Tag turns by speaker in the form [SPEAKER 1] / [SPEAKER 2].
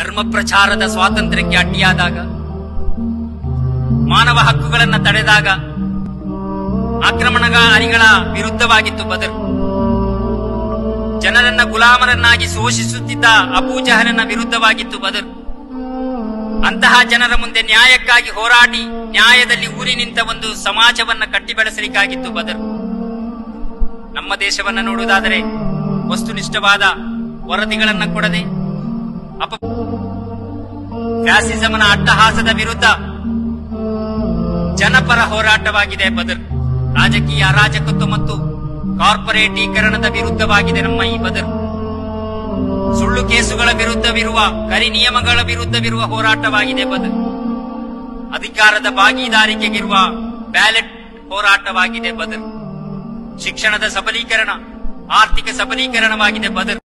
[SPEAKER 1] ಧರ್ಮ ಪ್ರಚಾರದ ಸ್ವಾತಂತ್ರ್ಯಕ್ಕೆ ಅಡ್ಡಿಯಾದಾಗ, ಮಾನವ ಹಕ್ಕುಗಳನ್ನು ತಡೆದಾಗ ಆಕ್ರಮಣಕಾರಿಗಳ ವಿರುದ್ಧವಾಗಿತ್ತು ಬದರ್. ಜನರನ್ನ ಗುಲಾಮರನ್ನಾಗಿ ಶೋಷಿಸುತ್ತಿದ್ದ ಅಬೂಜಹರನ ವಿರುದ್ಧವಾಗಿತ್ತು ಬದರ್. ಅಂತಹ ಜನರ ಮುಂದೆ ನ್ಯಾಯಕ್ಕಾಗಿ ಹೋರಾಡಿ ನ್ಯಾಯದಲ್ಲಿ ಊರಿ ನಿಂತ ಒಂದು ಸಮಾಜವನ್ನ ಕಟ್ಟಿ ಬೆಳೆಸಲಿಕ್ಕಾಗಿತ್ತು ಬದರ್. ನಮ್ಮ ದೇಶವನ್ನ ನೋಡುವುದಾದರೆ ವಸ್ತುನಿಷ್ಠವಾದ ವರದಿಗಳನ್ನ ಕೊಡದೆ ಅಪ ಫ್ಯಾಸಿಸಮನ ಅಟ್ಟಹಾಸದ ವಿರುದ್ಧ ಜನಪರ ಹೋರಾಟವಾಗಿದೆ ಬದರ್. ರಾಜಕೀಯ ಅರಾಜಕತ್ವ ಮತ್ತು ಕಾರ್ಪೊರೇಟೀಕರಣದ ವಿರುದ್ಧವಾಗಿದೆ ನಮ್ಮ ಈ ಬದರ್. ಸುಳ್ಳು ಕೇಸುಗಳ ವಿರುದ್ಧವಿರುವ, ಕರಿ ನಿಯಮಗಳ ವಿರುದ್ಧವಿರುವ ಹೋರಾಟವಾಗಿದೆ ಬದರ್. ಅಧಿಕಾರದ ಭಾಗಿದಾರಿಕೆಗಿರುವ ಬ್ಯಾಲೆಟ್ ಹೋರಾಟವಾಗಿದೆ ಬದರ್. ಶಿಕ್ಷಣದ ಸಬಲೀಕರಣ, ಆರ್ಥಿಕ ಸಬಲೀಕರಣವಾಗಿದೆ ಬದರ್.